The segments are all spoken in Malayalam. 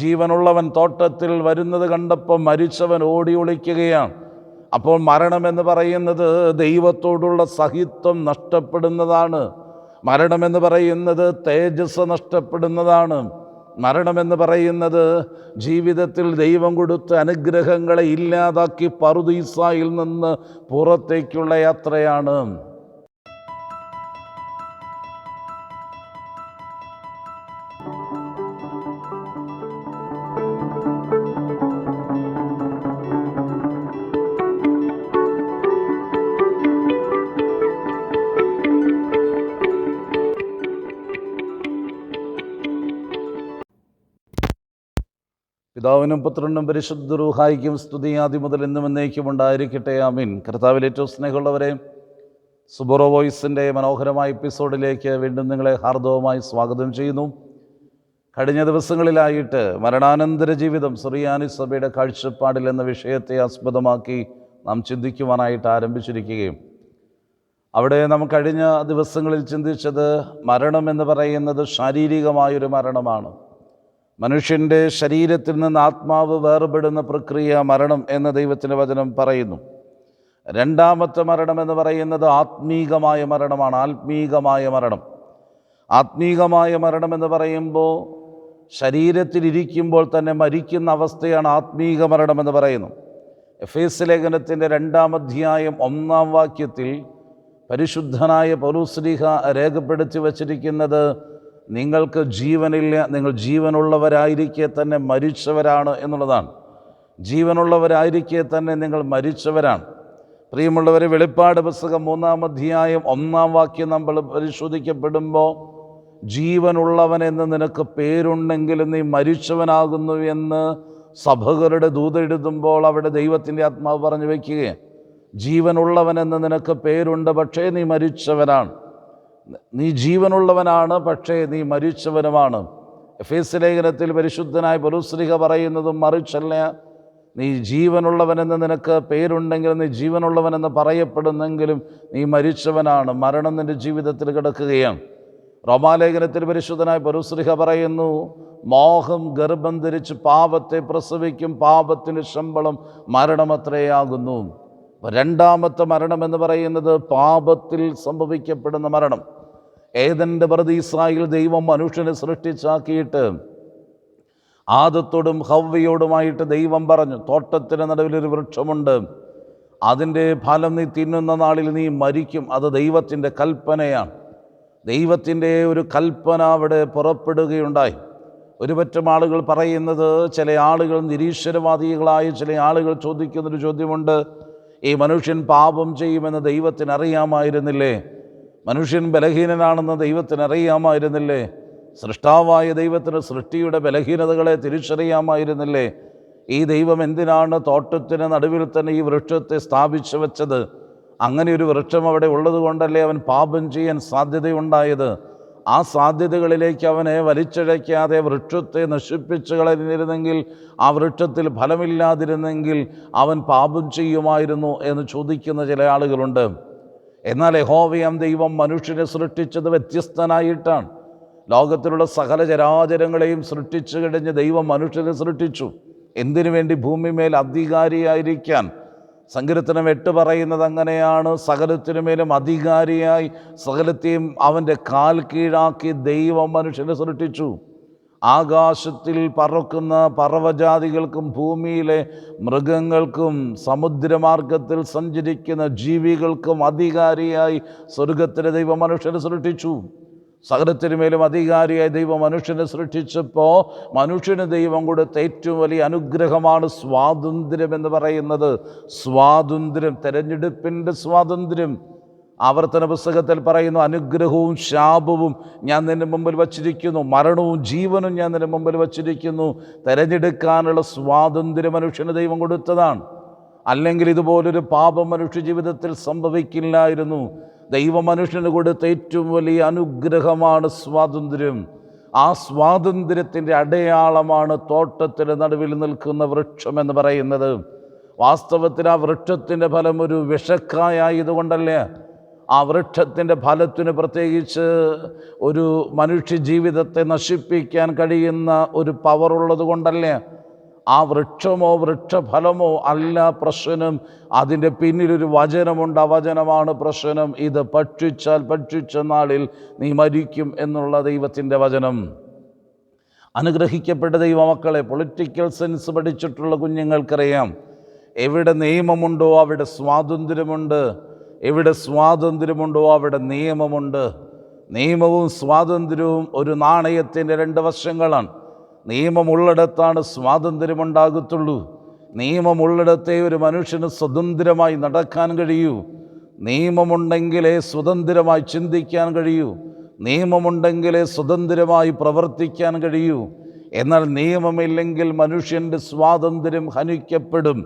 ജീവനുള്ളവൻ തോട്ടത്തിൽ വരുന്നത് കണ്ടപ്പോൾ മരിച്ചവൻ ഓടി ഒളിക്കുകയാണ്. അപ്പോൾ മരണമെന്ന് പറയുന്നത് ദൈവത്തോടുള്ള സഹിത്വം നഷ്ടപ്പെടുന്നതാണ്. മരണമെന്ന് പറയുന്നത് തേജസ് നഷ്ടപ്പെടുന്നതാണ്. മരണമെന്ന് പറയുന്നത് ജീവിതത്തിൽ ദൈവം കൊടുത്ത അനുഗ്രഹങ്ങളെ ഇല്ലാതാക്കി പറുദീസായിൽ നിന്ന് പുറത്തേക്കുള്ള യാത്രയാണ്. പിതാവിനും പുത്രനും പരിശുദ്ധ റൂഹായിക്കും സ്തുതിയാദി മുതൽ എന്നും എന്നേക്കും ഉണ്ടായിരിക്കട്ടെ. ആമീൻ. കർത്താവിൽ ഏറ്റവും സ്നേഹമുള്ളവരെ സുബറോ വോയിസിന്റെ മനോഹരമായ എപ്പിസോഡിലേക്ക് വീണ്ടും നിങ്ങളെ ഹാർദവമായി സ്വാഗതം ചെയ്യുന്നു. കഴിഞ്ഞ ദിവസങ്ങളിലായിട്ട് മരണാനന്തര ജീവിതം സുറിയാനി സഭയുടെ കാഴ്ചപ്പാടിൽ എന്ന വിഷയത്തെ ആസ്പദമാക്കി നാം ചിന്തിക്കുവാനായിട്ട് ആരംഭിച്ചിരിക്കുകയും അവിടെ നാം കഴിഞ്ഞ ദിവസങ്ങളിൽ ചിന്തിച്ചത് മരണം എന്ന് പറയുന്നത് ശാരീരികമായൊരു മരണമാണ്. മനുഷ്യന്റെ ശരീരത്തിൽ നിന്ന് ആത്മാവ് വേർപെടുന്ന പ്രക്രിയ മരണം എന്ന് ദൈവത്തിന്റെ വചനം പറയുന്നു. രണ്ടാമത്തെ മരണം എന്ന് പറയുന്നത് ആത്മീകമായ മരണമാണ് ആത്മീകമായ മരണം. ആത്മീകമായ മരണം എന്ന് പറയുമ്പോൾ ശരീരത്തിലിരിക്കുമ്പോൾ തന്നെ മരിക്കുന്ന അവസ്ഥയാണ് ആത്മീക മരണം എന്ന് പറയുന്നു. എഫ് എസ് ലേഖനത്തിന്റെ രണ്ടാം അധ്യായം ഒന്നാം വാക്യത്തിൽ പരിശുദ്ധനായ പൗരുശ്രീഹ രേഖപ്പെടുത്തി വച്ചിരിക്കുന്നത് നിങ്ങൾക്ക് ജീവനില്ല നിങ്ങൾ ജീവനുള്ളവരായിരിക്കെ തന്നെ മരിച്ചവരാണ് എന്നുള്ളതാണ്. ജീവനുള്ളവരായിരിക്കെ തന്നെ നിങ്ങൾ മരിച്ചവരാണ്. പ്രിയമുള്ളവരെ വെളിപ്പാട് പുസ്തകം മൂന്നാം അധ്യായം ഒന്നാം വാക്യം നമ്മൾ പരിശോധിക്കപ്പെടുമ്പോൾ ജീവനുള്ളവൻ എന്ന് നിനക്ക് പേരുണ്ടെങ്കിലും നീ മരിച്ചവനാകുന്നു എന്ന് സഭകളുടെ ദൂതെഴുതുമ്പോൾ അവിടെ ദൈവത്തിന്റെ ആത്മാവ് പറഞ്ഞു വയ്ക്കുകയാണ്. ജീവനുള്ളവൻ എന്ന് നിനക്ക് പേരുണ്ട് പക്ഷേ നീ മരിച്ചവനാണ്. നീ ജീവനുള്ളവനാണ് പക്ഷേ നീ മരിച്ചവനുമാണ്. എഫ് എസ് ലേഖനത്തിൽ പരിശുദ്ധനായ പുരുസ്ലിഹ പറയുന്നതും മറിച്ചല്ല. നീ ജീവനുള്ളവനെന്ന് നിനക്ക് പേരുണ്ടെങ്കിൽ നീ ജീവനുള്ളവനെന്ന് പറയപ്പെടുന്നെങ്കിലും നീ മരിച്ചവനാണ്. മരണം നിന്റെ ജീവിതത്തിൽ കിടക്കുകയാണ്. റോമാലേഖനത്തിൽ പരിശുദ്ധനായ പരുശ്രീഹ പറയുന്നു മോഹം ഗർഭം ധരിച്ച് പാപത്തെ പ്രസവിക്കും പാപത്തിന് ശമ്പളം മരണമത്രയാകുന്നു രണ്ടാമത്തെ മരണം എന്ന് പറയുന്നത് പാപത്തിൽ സംഭവിക്കപ്പെടുന്ന മരണം. ഏതന്റെ പ്രതീസായിൽ ദൈവം മനുഷ്യനെ സൃഷ്ടിച്ചാക്കിയിട്ട് ആദത്തോടും ഹവ്വയോടുമായിട്ട് ദൈവം പറഞ്ഞു തോട്ടത്തിന് നടുവിലൊരു വൃക്ഷമുണ്ട്. അതിന്റെ ഫലം നീ തിന്നുന്ന നാളിൽ നീ മരിക്കും. അത് ദൈവത്തിന്റെ കൽപ്പനയാണ്. ദൈവത്തിന്റെ ഒരു കൽപ്പന അവിടെ പുറപ്പെടുകയുണ്ടായി. ഒരുപറ്റം ആളുകൾ പറയുന്നത് ചില ആളുകൾ നിരീശ്വരവാദികളായ ചില ആളുകൾ ചോദിക്കുന്നൊരു ചോദ്യമുണ്ട്. ഈ മനുഷ്യൻ പാപം ചെയ്യുമെന്ന് ദൈവത്തിന് അറിയാമായിരുന്നില്ലേ മനുഷ്യൻ ബലഹീനനാണെന്ന് ദൈവത്തിന് അറിയാമായിരുന്നില്ലേ സൃഷ്ടാവായ ദൈവത്തിന് സൃഷ്ടിയുടെ ബലഹീനതകളെ തിരിച്ചറിയാമായിരുന്നില്ലേ? ഈ ദൈവം എന്തിനാണ് തോട്ടത്തിന് നടുവിൽ തന്നെ ഈ വൃക്ഷത്തെ സ്ഥാപിച്ചു വെച്ചത്? അങ്ങനെ ഒരു വൃക്ഷം അവിടെ ഉള്ളത് കൊണ്ടല്ലേ അവൻ പാപം ചെയ്യാൻ സാധ്യതയുണ്ടായത്? ആ സാധ്യതകളിലേക്ക് അവനെ വലിച്ചഴയ്ക്കാതെ വൃക്ഷത്തെ നശിപ്പിച്ചു കളഞ്ഞിരുന്നെങ്കിൽ ആ വൃക്ഷത്തിൽ ഫലമില്ലാതിരുന്നെങ്കിൽ അവൻ പാപം ചെയ്യുമായിരുന്നു എന്ന് ചോദിക്കുന്ന ചില ആളുകളുണ്ട്. എന്നാൽ യഹോവയം ദൈവം മനുഷ്യനെ സൃഷ്ടിച്ചത് വ്യത്യസ്തനായിട്ടാണ്. ലോകത്തിലുള്ള സകല ചരാചരങ്ങളെയും സൃഷ്ടിച്ചു കഴിഞ്ഞ് ദൈവം മനുഷ്യനെ സൃഷ്ടിച്ചു. എന്തിനു വേണ്ടി ഭൂമിമേൽ അധികാരിയായിരിക്കാൻ സങ്കീർത്തനം എട്ട് പറയുന്നത് അങ്ങനെയാണ്. സകലത്തിനുമേലും അധികാരിയായി സകലത്തെയും അവന്റെ കാൽ കീഴാക്കി ദൈവം മനുഷ്യനെ സൃഷ്ടിച്ചു. ആകാശത്തിൽ പറക്കുന്ന പറവജാതികൾക്കും ഭൂമിയിലെ മൃഗങ്ങൾക്കും സമുദ്രമാർഗത്തിൽ സഞ്ചരിക്കുന്ന ജീവികൾക്കും അധികാരിയായി സ്വർഗത്തിലെ ദൈവം മനുഷ്യനെ സൃഷ്ടിച്ചു. സകലത്തിനുമേലും അധികാരിയായ ദൈവം മനുഷ്യനെ സൃഷ്ടിച്ചപ്പോൾ മനുഷ്യന് ദൈവം കൊടുത്ത ഏറ്റവും വലിയ അനുഗ്രഹമാണ് സ്വാതന്ത്ര്യം എന്ന് പറയുന്നത്. സ്വാതന്ത്ര്യം തിരഞ്ഞെടുപ്പിന്റെ സ്വാതന്ത്ര്യം. ആവർത്തന പുസ്തകത്തിൽ പറയുന്നു അനുഗ്രഹവും ശാപവും ഞാൻ നിന്റെ മുമ്പിൽ വച്ചിരിക്കുന്നു. മരണവും ജീവനും ഞാൻ നിന്റെ മുമ്പിൽ വച്ചിരിക്കുന്നു. തിരഞ്ഞെടുക്കാനുള്ള സ്വാതന്ത്ര്യം മനുഷ്യന് ദൈവം കൊടുത്തതാണ്. അല്ലെങ്കിൽ ഇതുപോലൊരു പാപം മനുഷ്യ ജീവിതത്തിൽ സംഭവിക്കില്ലായിരുന്നു. ദൈവ മനുഷ്യന് കൊടുത്ത ഏറ്റവും വലിയ അനുഗ്രഹമാണ് സ്വാതന്ത്ര്യം. ആ സ്വാതന്ത്ര്യത്തിന്റെ അടയാളമാണ് തോട്ടത്തിന് നടുവിൽ നിൽക്കുന്ന വൃക്ഷം എന്ന് പറയുന്നത്. വാസ്തവത്തിൽ ആ വൃക്ഷത്തിന്റെ ഫലം ഒരു വിഷക്കായതുകൊണ്ടല്ലേ ആ വൃക്ഷത്തിന്റെ ഫലത്തിന് പ്രത്യേകിച്ച് ഒരു മനുഷ്യ ജീവിതത്തെ നശിപ്പിക്കാൻ കഴിയുന്ന ഒരു പവറുള്ളത് കൊണ്ടല്ലേ ആ വൃക്ഷമോ വൃക്ഷഫലമോ അല്ല പ്രശ്നം. അതിന്റെ പിന്നിലൊരു വചനമുണ്ട് ആ വചനമാണ് പ്രശ്നം. ഇത് ഭക്ഷിച്ചാൽ ഭക്ഷിച്ച നാളിൽ നീ മരിക്കും എന്നുള്ള ദൈവത്തിന്റെ വചനം. അനുഗ്രഹിക്കപ്പെട്ട ദൈവമക്കളെ പൊളിറ്റിക്കൽ സെൻസ് പഠിച്ചിട്ടുള്ള കുഞ്ഞുങ്ങൾക്കറിയാം. എവിടെ നിയമമുണ്ടോ അവിടെ സ്വാതന്ത്ര്യമുണ്ട്. എവിടെ സ്വാതന്ത്ര്യമുണ്ടോ അവിടെ നിയമമുണ്ട്. നിയമവും സ്വാതന്ത്ര്യവും ഒരു നാണയത്തിന്റെ രണ്ട് വശങ്ങളാണ്. നിയമമുള്ളിടത്താണ് സ്വാതന്ത്ര്യമുണ്ടാകത്തുള്ളൂ. നിയമമുള്ളിടത്തെ ഒരു മനുഷ്യന് സ്വതന്ത്രമായി നടക്കാൻ കഴിയൂ. നിയമമുണ്ടെങ്കിലേ സ്വതന്ത്രമായി ചിന്തിക്കാൻ കഴിയൂ. നിയമമുണ്ടെങ്കിലേ സ്വതന്ത്രമായി പ്രവർത്തിക്കാൻ കഴിയൂ. എന്നാൽ നിയമമില്ലെങ്കിൽ മനുഷ്യന്റെ സ്വാതന്ത്ര്യം ഹനിക്കപ്പെടും.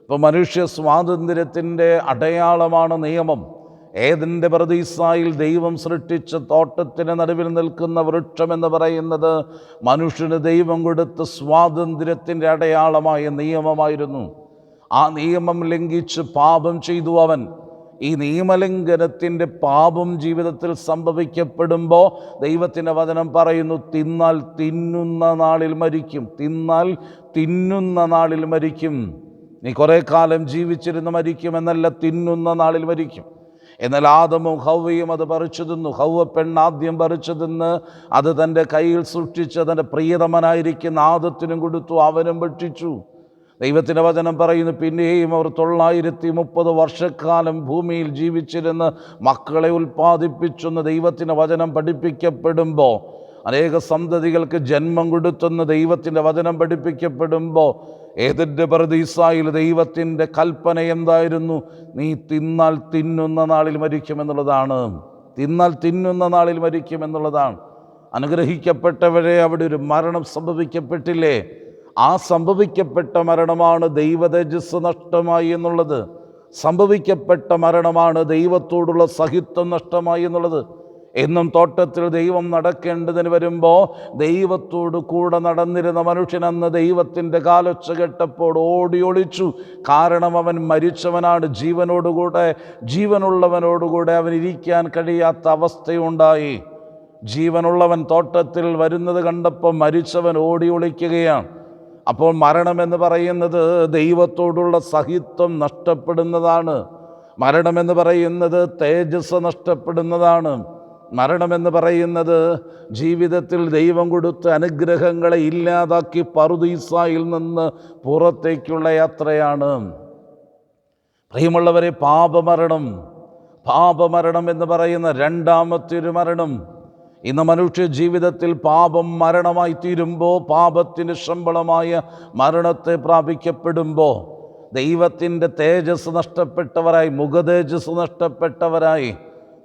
ഇപ്പോൾ മനുഷ്യ സ്വാതന്ത്ര്യത്തിന്റെ അടയാളമാണ് നിയമം. ഏതിന്റെ പ്രതീസായിൽ ദൈവം സൃഷ്ടിച്ച തോട്ടത്തിന് നടുവിൽ നിൽക്കുന്ന വൃക്ഷം എന്ന് പറയുന്നത് മനുഷ്യന് ദൈവം കൊടുത്ത സ്വാതന്ത്ര്യത്തിന്റെ അടയാളമായ നിയമമായിരുന്നു. ആ നിയമം ലംഘിച്ച് പാപം ചെയ്തു അവൻ. ഈ നിയമലംഘനത്തിന്റെ പാപം ജീവിതത്തിൽ സംഭവിക്കപ്പെടുമ്പോൾ ദൈവത്തിന്റെ വചനം പറയുന്നു തിന്നാൽ തിന്നുന്ന നാളിൽ മരിക്കും തിന്നാൽ തിന്നുന്ന നാളിൽ മരിക്കും. നീ കുറേ കാലം ജീവിച്ചിരുന്ന് മരിക്കുമെന്നല്ല തിന്നുന്ന നാളിൽ മരിക്കും. എന്നാൽ ആദമും ഹൗവയും അത് പറിച്ചു തിന്നു. ഹൗവ പെണ്ണാദ്യം പറിച്ചു തിന്ന് അത് തന്റെ കയ്യിൽ സൃഷ്ടിച്ച് തന്റെ പ്രിയതമനായിരിക്കുന്ന ആദത്തിനും കൊടുത്തു അവനും ഭക്ഷിച്ചു. ദൈവത്തിന്റെ വചനം പറയുന്നു പിന്നെയും അവർ തൊള്ളായിരത്തി മുപ്പത് വർഷക്കാലം ഭൂമിയിൽ ജീവിച്ചിരുന്ന് മക്കളെ ഉൽപ്പാദിപ്പിച്ചെന്ന് ദൈവത്തിന്റെ വചനം പഠിപ്പിക്കപ്പെടുമ്പോൾ അനേക സന്തതികൾക്ക് ജന്മം കൊടുത്തെന്ന് ദൈവത്തിന്റെ വചനം പഠിപ്പിക്കപ്പെടുമ്പോൾ ഏതിന്റെ പ്രതിസായിൽ ദൈവത്തിന്റെ കൽപ്പന എന്തായിരുന്നു? നീ തിന്നാൽ തിന്നുന്ന നാളിൽ മരിക്കുമെന്നുള്ളതാണ്. തിന്നാൽ തിന്നുന്ന നാളിൽ മരിക്കുമെന്നുള്ളതാണ്. അനുഗ്രഹിക്കപ്പെട്ടവരെ അവിടെ ഒരു മരണം സംഭവിക്കപ്പെട്ടില്ലേ? ആ സംഭവിക്കപ്പെട്ട മരണമാണ് ദൈവതേജസ് നഷ്ടമായി എന്നുള്ളത്. സംഭവിക്കപ്പെട്ട മരണമാണ് ദൈവത്തോടുള്ള സഹിത്വം നഷ്ടമായി എന്നുള്ളത്. എന്നും തോട്ടത്തിൽ ദൈവം നടക്കേണ്ടതിന് വരുമ്പോൾ ദൈവത്തോട് കൂടെ നടന്നിരുന്ന മനുഷ്യൻ അന്ന് ദൈവത്തിന്റെ കാലൊച്ച കെട്ടപ്പോൾ ഓടി ഒളിച്ചു കാരണം അവൻ മരിച്ചവനാണ്. ജീവനോടുകൂടെ ജീവനുള്ളവനോടുകൂടെ അവൻ ഇരിക്കാൻ കഴിയാത്ത അവസ്ഥയുണ്ടായി. ജീവനുള്ളവൻ തോട്ടത്തിൽ വരുന്നത് കണ്ടപ്പോൾ മരിച്ചവൻ ഓടി ഒളിക്കുകയാണ് അപ്പോൾ മരണമെന്ന് പറയുന്നത് ദൈവത്തോടുള്ള സഹിത്വം നഷ്ടപ്പെടുന്നതാണ്. മരണമെന്ന് പറയുന്നത് തേജസ് നഷ്ടപ്പെടുന്നതാണ്. മരണമെന്ന് പറയുന്നത് ജീവിതത്തിൽ ദൈവം കൊടുത്ത അനുഗ്രഹങ്ങളെ ഇല്ലാതാക്കി പറുദീസായിൽ നിന്ന് പുറത്തേക്കുള്ള യാത്രയാണ്. പ്രിയമുള്ളവരെ പാപമരണം പാപമരണം എന്ന് പറയുന്ന രണ്ടാമത്തെ ഒരു മരണം. ഇന്ന് മനുഷ്യ ജീവിതത്തിൽ പാപം മരണമായി തീരുമ്പോൾ പാപത്തിന് ശമ്പളമായ മരണത്തെ പ്രാപിക്കപ്പെടുമ്പോൾ ദൈവത്തിന്റെ തേജസ് നഷ്ടപ്പെട്ടവരായി മുഖതേജസ് നഷ്ടപ്പെട്ടവരായി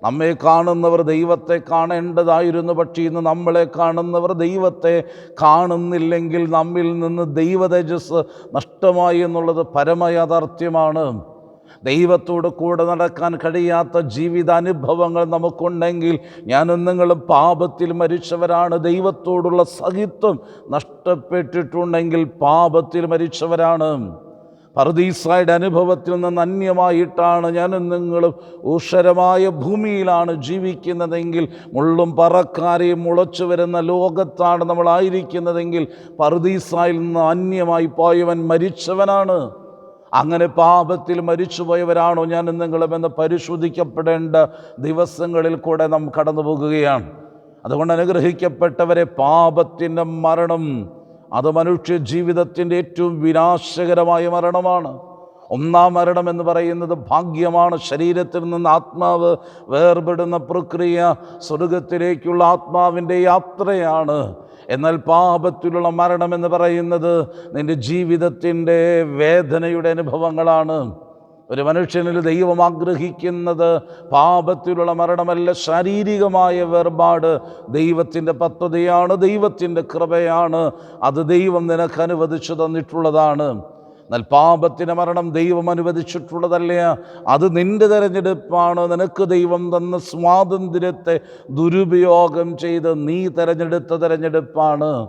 നമ്മെ കാണുന്നവർ ദൈവത്തെ കാണേണ്ടതായിരുന്നു പക്ഷേ ഇന്ന് നമ്മളെ കാണുന്നവർ ദൈവത്തെ കാണുന്നില്ലെങ്കിൽ നമ്മിൽ നിന്ന് ദൈവതേജസ് നഷ്ടമായി എന്നുള്ളത് പരമയാഥാർത്ഥ്യമാണ് ദൈവത്തോട് കൂടെ നടക്കാൻ കഴിയാത്ത ജീവിതാനുഭവങ്ങൾ നമുക്കുണ്ടെങ്കിൽ ഞാനും നിങ്ങളും പാപത്തിൽ മരിച്ചവരാണ്. ദൈവത്തോടുള്ള സഹിത്വം നഷ്ടപ്പെട്ടിട്ടുണ്ടെങ്കിൽ പാപത്തിൽ മരിച്ചവരാണ്. പർദീസായുടെ അനുഭവത്തിൽ നിന്ന് അന്യമായിട്ടാണ് ഞാനും നിങ്ങളും ഊഷരമായ ഭൂമിയിലാണ് ജീവിക്കുന്നതെങ്കിൽ മുള്ളും പറക്കാരെയും മുളച്ചു വരുന്ന ലോകത്താണ് നമ്മളായിരിക്കുന്നതെങ്കിൽ പർദീസായിൽ നിന്ന് അന്യമായി പോയവൻ മരിച്ചവനാണ്. അങ്ങനെ പാപത്തിൽ മരിച്ചുപോയവരാണോ ഞാൻ നിങ്ങളും എന്ന് പരിശോധിക്കപ്പെടേണ്ട ദിവസങ്ങളിൽ കൂടെ നാം കടന്നു പോകുകയാണ് അതുകൊണ്ട് അനുഗ്രഹിക്കപ്പെട്ടവരെ പാപത്തിന്റെ മരണം അത് മനുഷ്യ ജീവിതത്തിന്റെ ഏറ്റവും വിനാശകരമായ മരണമാണ്. ഒന്നാം മരണം എന്ന് പറയുന്നത് ഭാഗ്യമാണ്. ശരീരത്തിൽ നിന്ന് ആത്മാവ് വേർപെടുന്ന പ്രക്രിയ സ്വർഗത്തിലേക്കുള്ള ആത്മാവിന്റെ യാത്രയാണ്. എന്നാൽ പാപത്തിലുള്ള മരണം എന്ന് പറയുന്നത് നിന്റെ ജീവിതത്തിന്റെ വേദനയുടെ അനുഭവങ്ങളാണ്. ഒരു മനുഷ്യനിൽ ദൈവം ആഗ്രഹിക്കുന്നത് പാപത്തിലുള്ള മരണമല്ല ശാരീരികമായ വേർപാട്. ദൈവത്തിന്റെ പദ്ധതിയാണ് ദൈവത്തിന്റെ കൃപയാണ്. അത് ദൈവം നിനക്ക് അനുവദിച്ചു തന്നിട്ടുള്ളതാണ്. എന്നാൽ പാപത്തിന് മരണം ദൈവം അനുവദിച്ചിട്ടുള്ളതല്ല? അത് നിന്റെ തിരഞ്ഞെടുപ്പാണ്. നിനക്ക് ദൈവം തന്ന സ്വാതന്ത്ര്യത്തെ ദുരുപയോഗം ചെയ്ത് നീ തെരഞ്ഞെടുത്ത തിരഞ്ഞെടുപ്പാണ്.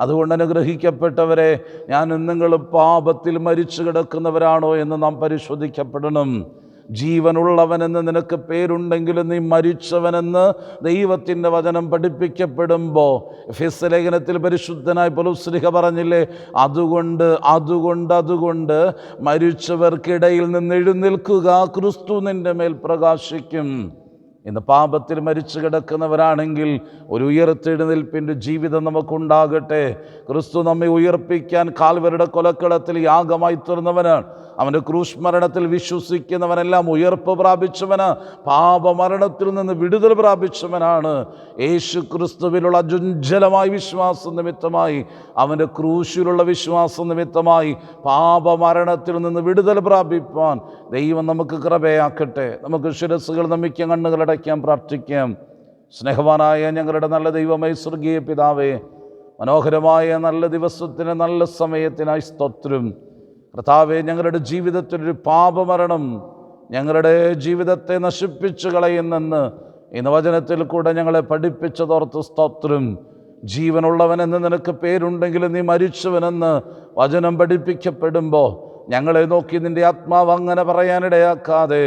അതുകൊണ്ട് അനുഗ്രഹിക്കപ്പെട്ടവരെ ഞാൻ നിങ്ങൾ പാപത്തിൽ മരിച്ചു കിടക്കുന്നവരാണോ എന്ന് നാം പരിശോധിക്കപ്പെടണം. ജീവനുള്ളവനെന്ന് നിനക്ക് പേരുണ്ടെങ്കിലും നീ മരിച്ചവനെന്ന് ദൈവത്തിന്റെ വചനം പഠിപ്പിക്കപ്പെടുമ്പോൾ ഫിസ് ലേഖനത്തിൽ പരിശുദ്ധനായി പുലുസ്ലിഹ പറഞ്ഞില്ലേ അതുകൊണ്ട് അതുകൊണ്ട് അതുകൊണ്ട് മരിച്ചവർക്കിടയിൽ നിന്ന് എഴുന്നേൽക്കുക ക്രിസ്തു നിന്റെ മേൽ പ്രകാശിക്കും. ഇന്ന് പാപത്തിൽ മരിച്ചു കിടക്കുന്നവരാണെങ്കിൽ ഒരു ഉയർത്തെഴുന്നേൽപ്പിന്റെ ജീവിതം നമുക്കുണ്ടാകട്ടെ. ക്രിസ്തു നമ്മെ ഉയർപ്പിക്കാൻ കാൽവരുടെ കൊലക്കളത്തിൽ യാഗമായി തീർന്നവനാണ് അവന്റെ ക്രൂശ് മരണത്തിൽ വിശ്വസിക്കുന്നവനെല്ലാം ഉയർപ്പ് പ്രാപിച്ചവന് പാപമരണത്തിൽ നിന്ന് വിടുതൽ പ്രാപിച്ചവനാണ് യേശു ക്രിസ്തുവിലുള്ള അജുഞ്ചലമായ വിശ്വാസം നിമിത്തമായി അവന്റെ ക്രൂശിലുള്ള വിശ്വാസം നിമിത്തമായി പാപമരണത്തിൽ നിന്ന് വിടുതൽ പ്രാപിപ്പാൻ ദൈവം നമുക്ക് കൃപയാക്കട്ടെ. നമുക്ക് ശിരസ്സുകൾ നമിക്കാം കണ്ണുകളടയ്ക്കാം പ്രാർത്ഥിക്കാം. സ്നേഹവാനായ ഞങ്ങളുടെ നല്ല ദൈവമേ സ്വർഗീയ പിതാവേ മനോഹരമായ നല്ല ദിവസത്തിന് നല്ല സമയത്തിനായി സ്തോത്രം. കർത്താവെ ഞങ്ങളുടെ ജീവിതത്തിലൊരു പാപമരണം ഞങ്ങളുടെ ജീവിതത്തെ നശിപ്പിച്ചു കളയുന്നെന്ന് ഇന്ന് വചനത്തിൽ കൂടെ ഞങ്ങളെ പഠിപ്പിച്ചതോർത്ത് സ്തോത്രം. ജീവനുള്ളവനെന്ന് നിനക്ക് പേരുണ്ടെങ്കിലും നീ മരിച്ചവനെന്ന് വചനം പഠിപ്പിക്കപ്പെടുമ്പോൾ ഞങ്ങളെ നോക്കി നിന്റെ ആത്മാവ് അങ്ങനെ പറയാനിടയാക്കാതെ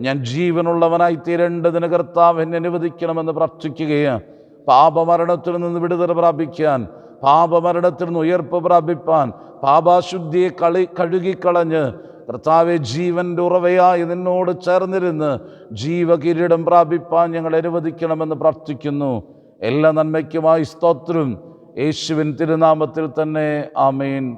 ഞാൻ ജീവനുള്ളവനായി തീരേണ്ടതിന് കർത്താവ് എന്നെ അനുവദിക്കണമെന്ന് പ്രാർത്ഥിക്കുകയാണ്. പാപമരണത്തിൽ നിന്ന് വിടുതൽ പ്രാപിക്കാൻ പാപമരണത്തിൽ നിന്ന് ഉയർപ്പ് പ്രാപിപ്പാൻ പാപാശുദ്ധിയെ കളി കഴുകിക്കളഞ്ഞ് കർത്താവെ ജീവന്റെ ഉറവയായി നിന്നോട് ചേർന്നിരുന്ന് ജീവകിരീടം പ്രാപിപ്പാൻ ഞങ്ങൾ അനുവദിക്കണമെന്ന് പ്രാർത്ഥിക്കുന്നു. എല്ലാ നന്മയ്ക്കുമായി സ്തോത്രം. യേശുവിൻ തിരുനാമത്തിൽ തന്നെ ആമേൻ.